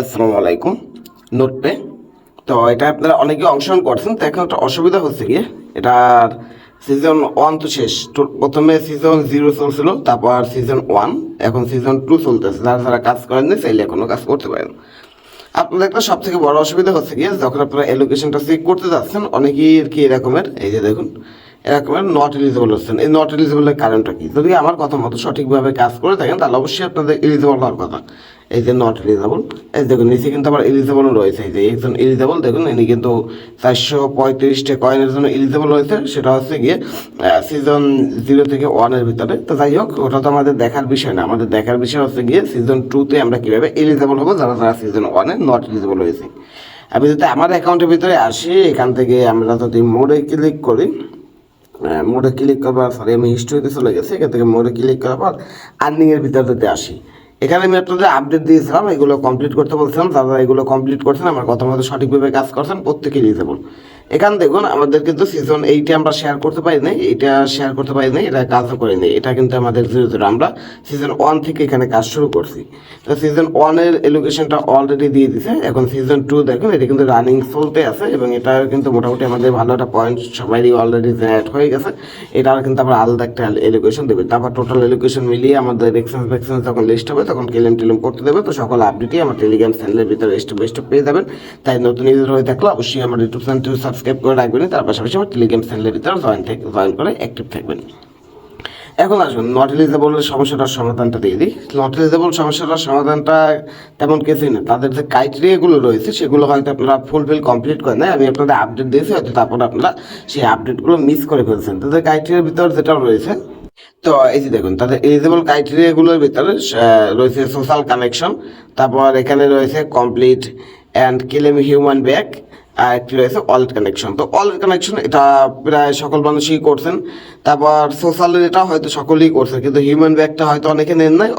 আসসালামু আলাইকুম। নোটপে তো এটা আপনারা অনেকে অংশগ্রহণ করছেন, তো এখন একটা অসুবিধা হচ্ছে গিয়ে। এটার সিজন ওয়ান তো শেষ। প্রথমে সিজন জিরো চলছিল, তারপর সিজন ওয়ান এখন সিজন টু চলতেছে। যারা যারা কাজ করেননি চাইলে এখনও কাজ করতে পারেন। আপনাদের একটা সব থেকে বড় অসুবিধা হচ্ছে গিয়ে, যখন আপনারা এলোকেশনটা চেক করতে যাচ্ছেন, অনেকেই আর কি এরকমের, এই যে দেখুন এরকমের নট এলিজিবল হচ্ছেন। এই নট এলিজিবলের কারণটা কি? যদি আমার কথা মতো সঠিকভাবে কাজ করে থাকেন, তাহলে অবশ্যই আপনাদের এলিজিবল হওয়ার কথা। এই যে নট এলিজিবল এই দেখুন, নিচে কিন্তু আবার এলিজিবলও রয়েছে। এই যে একজন এলিজিবল দেখুন, ইনি কিন্তু চারশো পঁয়ত্রিশটা কয়েনের জন্য এলিজিবল রয়েছে সেটা হচ্ছে গিয়ে সিজন জিরো থেকে ওয়ানের ভিতরে। তো যাই হোক, ওটা তো আমাদের দেখার বিষয় না। আমাদের দেখার বিষয় হচ্ছে গিয়ে সিজন টুতে আমরা কীভাবে এলিজিবল হব, যারা যারা সিজন ওয়ানে নট এলিজিবল হয়েছে। আমি যদি আমার অ্যাকাউন্টের ভিতরে আসি, এখান থেকে আমরা যদি মোড়ে ক্লিক করি মোড়ে ক্লিক করবার সরি আমি হিস্ট্রিতে চলে গেছি, এখান থেকে মোড়ে ক্লিক করার পর আর্নিংয়ের ভিতরে যদি আসি। এখানে আমি আপনাদের আপডেট দিয়েছিলাম, এগুলো কমপ্লিট করতে বলছিলাম যারা এগুলো কমপ্লিট করছেন, আমার কথা মতো সঠিকভাবে কাজ করছেন প্রত্যেকে এলিজিবল এখান দেখুন, আমাদের কিন্তু সিজন এইটা আমরা শেয়ার করতে পারি নাই এইটা শেয়ার করতে পারি নাই, এটা কাজও করি নাই, এটা কিন্তু আমাদের জিরো জিরো আমরা সিজন ওয়ান থেকে এখানে কাজ শুরু করছি। তো সিজন ওয়ানের এলোকেশনটা অলরেডি দিয়ে দিছে, এখন সিজন টু দেখুন, এটা কিন্তু রানিং চলতে আছে এবং এটা কিন্তু মোটামুটি আমাদের ভালো একটা পয়েন্ট সবারই অলরেডি জেনারেট হয়ে গেছে এটার কিন্তু আবার আলাদা একটা এলোকেশন দেবে। তারপর টোটাল এলোকেশন মিলিয়ে আমাদের এক্সচেঞ্জ ফেক্সেন্স যখন লিস্ট হবে, তখন কেলেম টেলেম করতে দেবে, তো সকল আপডেটই আমার টেলিগ্রাম চ্যানেলের ভিতরে স্টেপ স্টেপ পেয়ে যাবেন। তাই নতুন ইউজার হয়ে থাকলে অবশ্যই আমার ইউটিউব চ্যানেলটি সাবস্ক্রাইব করে রাখবেন, তার পাশাপাশি আমার টেলিগ্রাম চ্যানেলের ভিতরে জয়েন থেকে জয়েন করে অ্যাক্টিভ থাকবেন। এখন আসুন নট এলিজেবলের সমস্যাটার সমাধানটা দিয়ে দিই। নট এলিজেবল সমস্যাটার সমাধানটা তেমন কিছুই না। তাদের যে ক্রাইটেরিয়াগুলো রয়েছে, সেগুলো হয়তো আপনারা ফুলফিল কমপ্লিট করেন আমি আপনাদের আপডেট দিয়েছি, হয়তো তারপর আপনারা সেই আপডেটগুলো মিস করে ফেলছেন। তাদের ক্রাইটেরিয়ার ভিতর যেটা রয়েছে, তো এই যে দেখুন, তাদের এলিজিবল ক্রাইটেরিয়াগুলোর ভিতরে রয়েছে সোশ্যাল কানেকশন তারপর এখানে রয়েছে কমপ্লিট অ্যান্ড কিলেম হিউম্যান ব্যাক আর একটি রয়েছে ওয়ালেট কানেকশন তো ওয়ালেট কানেকশন এটা প্রায় সকল মানুষই করছেন। তারপর সোশ্যালের এটা হয়তো সকলেই করছেন, কিন্তু হিউম্যান ব্যাগটা হয়তো অনেকে নেন নাই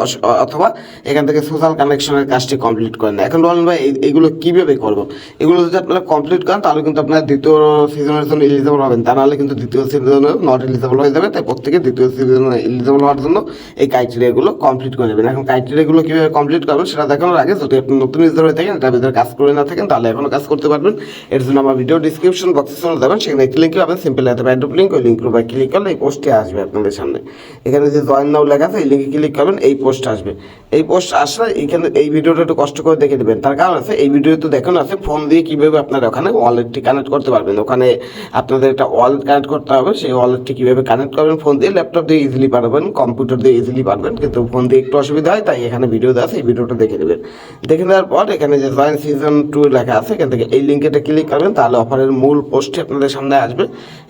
অথবা এখান থেকে সোশ্যাল কানেকশনের কাজটি কমপ্লিট করেন না। এখন বলেন ভাই এইগুলো কীভাবে করব? এগুলো যদি আপনারা কমপ্লিট করেন, তাহলে কিন্তু আপনারা দ্বিতীয় সিজনের জন্য এলিজিবল হবেন। তা নাহলে কিন্তু দ্বিতীয় সিজনে নট এলিজিবল হয়ে যাবে। তাই প্রত্যেকে দ্বিতীয় সিজনে এলিজিবল হওয়ার জন্য এই ক্রাইটেরিয়াগুলো কমপ্লিট করে নেবেন। এখন ক্রাইটেরিয়াগুলো কীভাবে কমপ্লিট করবেন, সেটা দেখানোর আগে যদি আপনি নতুন ইউজার হয়ে থাকেন, এটার ভিতরে কাজ করে না থাকেন, তাহলে এখনও কাজ করতে পারবেন। এর জন্য আমার ভিডিও ডিসক্রিপশন বক্সে চলে যাবেন, সেখানে একটি লিঙ্ক পাবেন সিম্পল একটা ব্যান্ড লিঙ্ক ওই লিঙ্কের উপর ক্লিক করলে এই পোস্টে আসবে আপনাদের সামনে। এখানে যে জয়েন নাও লেখা আছে, এই লিঙ্কে ক্লিক করবেন এই পোস্ট আসবে। এই পোস্ট আসলে এখানে এই ভিডিওটা একটু কষ্ট করে দেখে দেবেন তার কারণ আছে এই ভিডিও তো দেখানো আছে ফোন দিয়ে কীভাবে আপনারা ওখানে ওয়ালেটটি কানেক্ট করতে পারবেন। ওখানে আপনাদের একটা ওয়ালেট কানেক্ট করতে হবে, সেই ওয়ালেটটি কীভাবে কানেক্ট করবেন ফোন দিয়ে ল্যাপটপ দিয়ে ইজিলি পারবেন কম্পিউটার দিয়ে ইজিলি পারবেন, কিন্তু ফোন দিয়ে একটু অসুবিধা হয়, তাই এখানে ভিডিও দেওয়া আছে, এই ভিডিওটা দেখে নেবেন। দেখে নেওয়ার পর এখানে যে জয়েন সিজন টু লেখা আছে, এখান থেকে এই লিঙ্কেটা ক্লিক করবেন, তাহলে অফারের মূল পোস্টটি আপনাদের সামনে আসবে।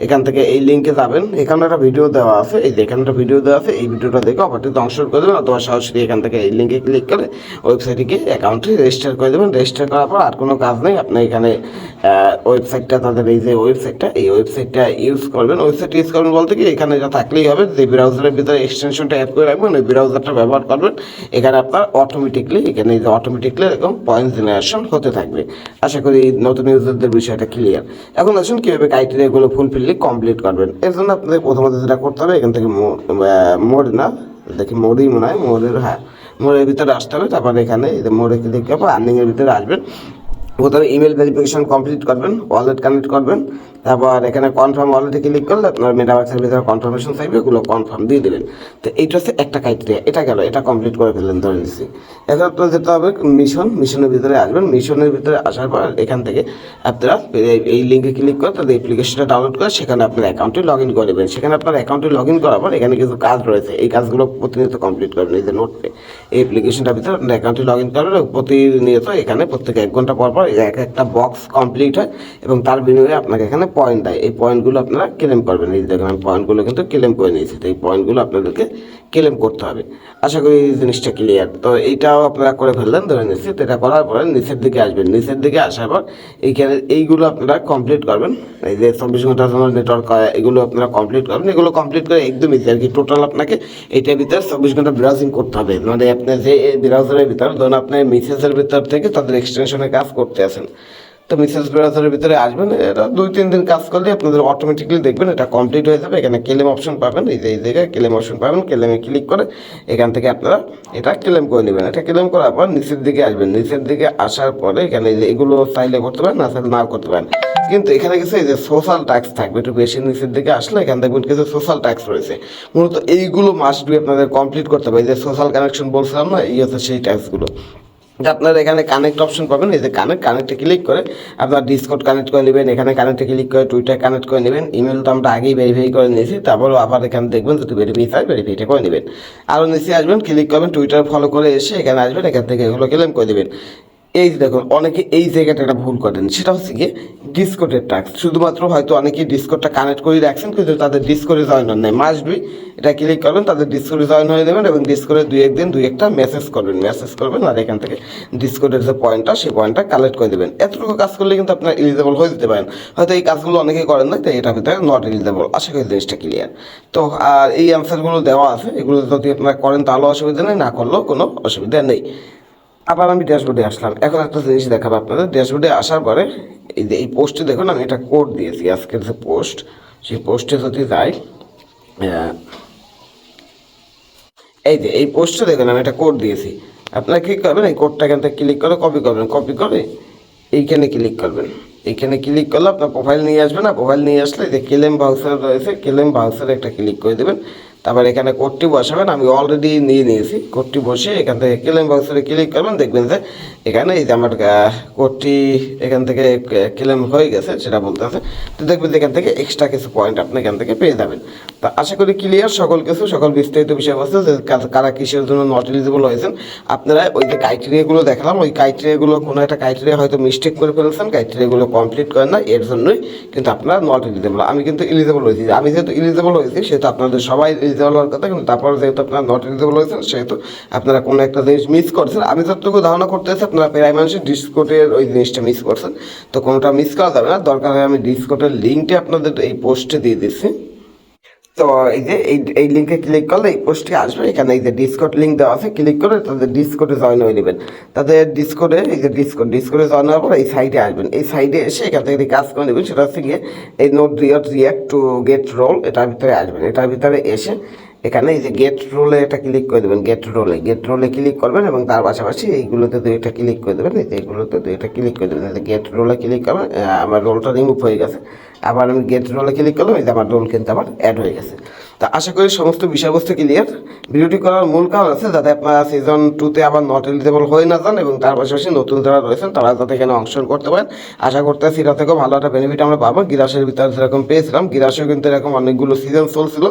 এখান থেকে এই লিঙ্কে যাবেন। এখানে একটা ভিডিও দেওয়া আছে। এই এখানে একটা ভিডিও দেওয়া আছে, এই ভিডিওটা দেখে অফারটিতে অংশগ্রহণ করে দেবেন অথবা সরাসরি এখান থেকে এই লিঙ্কে ক্লিক করে ওয়েবসাইটে গিয়ে অ্যাকাউন্টটি রেজিস্টার করে দেবেন। রেজিস্টার করার পর আর কোনো কাজ নেই। আপনি এখানে ওয়েবসাইটটা তাদের এই যে ওয়েবসাইটটা এই ওয়েবসাইটটা ইউজ করবেন। ওয়েবসাইট ইউজ করবেন বলতে কি, এখানে যা থাকলেই হবে। যে ব্রাউজারের ভিতরে এক্সটেনশনটা অ্যাড করে রাখবেন, ওই ব্রাউজারটা ব্যবহার করবেন। এখানে আপনার অটোমেটিকলি এখানে যে অটোমেটিকলি এরকম পয়েন্ট জেনারেশন হতে থাকবে। আশা করি নতুন ইউজারদের বিষয়টা ক্লিয়ার এখন আসুন কীভাবে ক্রাইটেরিয়াগুলো ফুলফিললি কমপ্লিট করবেন। এর জন্য আপনাদের প্রথমত যেটা করতে হবে, এখান থেকে মোড না, দেখি মোড়ই মনে হয়, মোড়ের হ্যাঁ মোড়ের ভিতরে আসতে হবে, তারপর এখানে মোড়ে ক্লিক করব আর্নিংয়ের ভিতরে আসবেন। প্রথমে ইমেল ভেরিফিকেশন কমপ্লিট করবেন ওয়ালেট কানেক্ট করবেন তারপর এখানে কনফার্ম ওয়ালেটে ক্লিক করলে আপনার মেটাবাক্সের ভিতরে কনফার্মেশন চাইবে ওগুলো কনফার্ম দিয়ে দেবেন তো এইটা হচ্ছে একটা ক্রাইটেরিয়া এটা গেল, এটা কমপ্লিট করে ফেললেন, ধরে নিচ্ছি এখন আপনার যেতে হবে মিশন মিশনের ভিতরে আসবেন। মিশনের ভিতরে আসার পর এখান থেকে আপনারা এই- লিঙ্কে ক্লিক করে তাদের অ্যাপ্লিকেশনটা ডাউনলোড করে সেখানে আপনার অ্যাকাউন্টে লগ ইন করে সেখানে আপনার অ্যাকাউন্টে লগ ইন করার পর এখানে কিছু কাজ রয়েছে। এই কাজগুলো প্রতিনিয়ত কমপ্লিট করবেন, এই যে নোট এই অ্যাপ্লিকেশনটার ভিতরে আপনার অ্যাকাউন্টে লগ ইন করবেন প্রতিনিয়ত এখানে প্রত্যেক এক ঘণ্টা পর পর এক একটা বক্স কমপ্লিট হয় এবং তার বিনিময়ে আপনাকে এখানে পয়েন্ট দেয়। এই পয়েন্টগুলো আপনারা ক্লেম করবেন। এই দেখুন, আমি পয়েন্টগুলো কিন্তু ক্লেম করে নিয়েছি। তো এই পয়েন্টগুলো আপনাদেরকে ক্লেম করতে হবে। আশা করি এই জিনিসটা ক্লিয়ার তো এইটাও আপনারা করে ফেললেন, ধরে নিচ্ছি। তো এটা করার পরে নিচের দিকে আসবেন। নিচের দিকে আসার পর এইখানে এইগুলো আপনারা কমপ্লিট করবেন। এই যে চব্বিশ ঘণ্টার জন্য নেটওয়ার্ক এগুলো আপনারা কমপ্লিট করবেন। এগুলো কমপ্লিট করে একদম ইজি আর কি। টোটাল আপনাকে এইটার ভিতরে চব্বিশ ঘণ্টা ব্রাউজিং করতে হবে। মানে আপনি যে ব্রাউজারের ভিতর, ধরুন আপনার মেসেজের ভিতর থেকে তাদের এক্সটেনশনে কাজ করতে আছেন। তো মেসেজ ব্রাউজারের ভিতরে আসবেন এটা দুই, তিন দিন কাজ করলে আপনাদের অটোমেটিকলি দেখবেন এটা কমপ্লিট হয়ে যাবে। এখানে ক্লেম অপশন পাবেন, এই যে, এই জায়গায় ক্লেম অপশন পাবেন ক্লেমে ক্লিক করে এখান থেকে আপনারা এটা ক্লেম করে নেবেন। এটা ক্লেম করার পর নিচের দিকে আসবেন। নিচের দিকে আসার পরে এখানে এগুলো চাইলে করতে পারেন, না চাইলে নাও করতে পারেন। কিন্তু এখানে কিছু এই যে সোশ্যাল ট্যাক্স থাকবে, একটু বেশি নিচের দিকে আসলে এখানে দেখবেন কিছু সোশ্যাল ট্যাক্স রয়েছে। মূলত এইগুলো মাস্ট বি আপনাদের কমপ্লিট করতে হবে। এই যে সোশ্যাল কানেকশন বলছিলাম না, এই হচ্ছে সেই ট্যাক্সগুলো আপনারা এখানে কানেক্ট অপশন পাবেন, এই যে কানেক্ট কানেক্টে ক্লিক করে আপনার ডিসকোড কানেক্ট করে নেবেন, এখানে কানেক্টে ক্লিক করে টুইটার কানেক্ট করে নেবেন ইমেল তো আমরা আগেই ভেরিফাই করে নিয়েছি, তারপরও আবার এখানে দেখবেন যদি ভেরিফাই চাই ভেরিফাইটা করে নেবেন। আরও নিচে আসবেন ক্লিক করবেন টুইটার ফলো করে এসে এখানে আসবেন, এখান থেকে এগুলো ক্লেম করে দেবেন। এই যে দেখুন, অনেকে এই জায়গাটা একটা ভুল করেন। সেটা হচ্ছে গিয়ে ডিসকোডের টাক্স শুধুমাত্র হয়তো অনেকেই ডিসকোডটা কানেক্ট করে রাখছেন, কিন্তু তাদের ডিসকোডে জয়েন হন নাই। মাস্ট বি এটা ক্লিক করবেন, তাদের ডিসকোডে জয়েন হয়ে দেবেন এবং ডিসকোডে দুই একদিন, দুই একটা মেসেজ করবেন মেসেজ করবেন আর এখান থেকে ডিসকোডের যে পয়েন্টটা সেই পয়েন্টটা কালেক্ট করে দেবেন। এতটুকু কাজ করলে কিন্তু আপনার এলিজেবল হয়ে যেতে পারেন। হয়তো এই কাজগুলো অনেকেই করেন না, তাই এটার ভিতরে নট এলিজেবল আশা করি জিনিসটা ক্লিয়ার তো আর এই অ্যান্সারগুলো দেওয়া আছে। এগুলো যদি আপনারা করেন, তাহলে অসুবিধা নেই। না করলেও কোনো অসুবিধা নেই। আবার আমি ড্যাশবোর্ডে আসলাম। এখন একটা জিনিস দেখাবো আপনাদের। ড্যাশবোর্ডে আসার পরে এই পোস্টে দেখুন, আমি একটা কোড দিয়েছি আজকের যে পোস্ট, সেই পোস্টে যদি যাই এই যে এই পোস্টে দেখুন, আমি একটা কোড দিয়েছি। আপনারা কি করবেন, এই কোডটা এখান থেকে ক্লিক করে কপি করবেন। কপি করে এইখানে ক্লিক করবেন। এইখানে ক্লিক করলে আপনার প্রোফাইল নিয়ে আসবেন না। প্রোফাইল নিয়ে আসলে যে কেলেম বাউসার রয়েছে, কেলেম বাউসারে একটা ক্লিক করে দেবেন। তারপর এখানে কোডটি বসাবেন, আমি অলরেডি নিয়ে নিয়েছি। কোডটি বসে এখান থেকে কেলেম বাউসারে ক্লিক করবেন, দেখবেন যে এখানে এই যে আমার কোডটি এখান থেকে ক্লেম হয়ে গেছে, সেটা বলতে আছে তো দেখবেন এখান থেকে এক্সট্রা কিছু পয়েন্ট আপনি এখান থেকে পেয়ে যাবেন। তা আশা করি ক্লিয়ার সকল কিছু, সকল বিস্তারিত বিষয়বস্তু যে কারা কিসের জন্য নট এলিজিবল হয়েছেন, আপনারা ওই যে ক্রাইটেরিয়াগুলো দেখালাম, ওই ক্রাইটেরিয়াগুলো কোনো একটা ক্রাইটেরিয়া হয়তো মিস্টেক করে ফেলেছেন ক্রাইটেরিয়াগুলো কমপ্লিট করেন না, এর জন্যই কিন্তু আপনারা নট এলিজিবল আমি কিন্তু এলিজিবল হয়েছি। আমি যেহেতু এলিজিবল হয়েছি, সেহেতু আপনাদের সবাই এলিজিবল হওয়ার কথা কিন্তু তারপর যেহেতু আপনারা নট এলিজিবল হয়েছেন সেহেতু আপনারা কোনো একটা জিনিস মিস করছেন। আমি যতটুকু ধারণা করতেছি আপনারা প্রায় মানুষের ডিসকোটের ওই জিনিসটা মিস করছেন। তো কোনোটা মিস করা যাবে না। দরকার হয় আমি ডিসকোটের লিঙ্কটি আপনাদের এই পোস্টে দিয়ে দিচ্ছি। তো এই যে, এই এই লিঙ্কে ক্লিক করলে এই পোস্টটি আসবে। এখানে এই যে ডিসকোড লিঙ্ক দেওয়া আছে ক্লিক করে তাদের ডিসকোডে জয়েন হয়ে নেবেন। তাদের ডিসকোডে এই যে ডিসকোড ডিসকোডে জয়েন হওয়ার পর এই সাইডে আসবেন। এই সাইডে এসে এখান থেকে কাজ করে নেবেন। সেটা হচ্ছে গিয়ে এই note react to get role এটার ভিতরে আসবেন। এটার ভিতরে এসে এখানে এই যে গেট রোলে এটা ক্লিক করে দেবেন গেট রোলে গেট রোলে ক্লিক করবেন এবং তার পাশাপাশি এইগুলোতে দুইটা ক্লিক করে দেবেন। এইগুলোতে দুইটা ক্লিক করে দেবেন। গেট রোলে ক্লিক করবেন আমার রোলটা রিমুভ হয়ে গেছে। আবার আমি গেট রোলে ক্লিক করলাম, এই যে আমার রোল কিন্তু আবার অ্যাড হয়ে গেছে। তা আশা করি সমস্ত বিষয়বস্তু ক্লিয়ার ভিডিওটি করার মূল কারণ আছে যাতে আপনারা সিজন টুতে আবার নট এলিজেবল হয়ে না যান এবং তার পাশাপাশি নতুন যারা রয়েছেন তারা যাতে এখানে অংশগ্রহণ করতে পারেন। আশা করতে এটা থেকেও ভালো একটা বেনিফিট আমরা পাবো। গিরাসের ভিতরে যেরকম পেয়েছিলাম গিরাসেও কিন্তু এরকম অনেকগুলো সিজন চলছিল,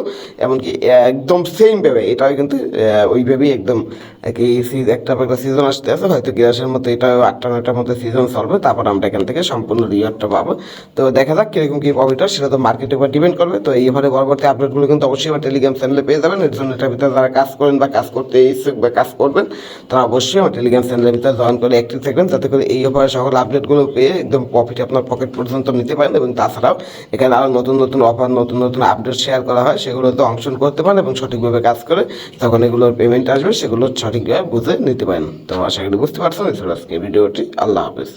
এমনকি একদম সেম ভেবে, এটাও কিন্তু ওইভাবেই একদম কি একটা একটা সিজন আসতে আছে। হয়তো গিরাসের মতো এটা আটটা নয়টার মধ্যে সিজন চলবে, তারপর আমরা এখান থেকে সম্পূর্ণ রিওয়ার্ডটা পাবো। তো দেখা যাক কীরকম কী প্রফিট সেটা তো মার্কেটের উপর ডিপেন্ড করবে। তো এইভাবে পরবর্তী আপডেটগুলো কিন্তু অবশ্যই আমার টেলিগ্রাম চ্যানেলে পেয়ে যাবেন। এর জন্য এটার ভিতরে যারা কাজ করেন বা কাজ করতে ইচ্ছুক বা কাজ করবেন, তারা অবশ্যই আমার টেলিগ্রাম চ্যানেলের ভিতরে জয়েন করে অ্যাক্টিভ থাকবেন, যাতে করে এই অফারের সকল আপডেটগুলো পেয়ে একদম প্রফিট আপনার পকেট পর্যন্ত নিতে পারেন এবং তাছাড়াও এখানে আরও নতুন নতুন অফার নতুন নতুন আপডেট শেয়ার করা হয়, সেগুলোতে অংশগ্রহণ করতে পারেন এবং সঠিকভাবে কাজ করে তখন এগুলোর পেমেন্ট আসবে, সেগুলো সঠিকভাবে বুঝে নিতে পারেন। তো আশা করি বুঝতে পারছেন আজকে ভিডিওটি আল্লাহ হাফেজ।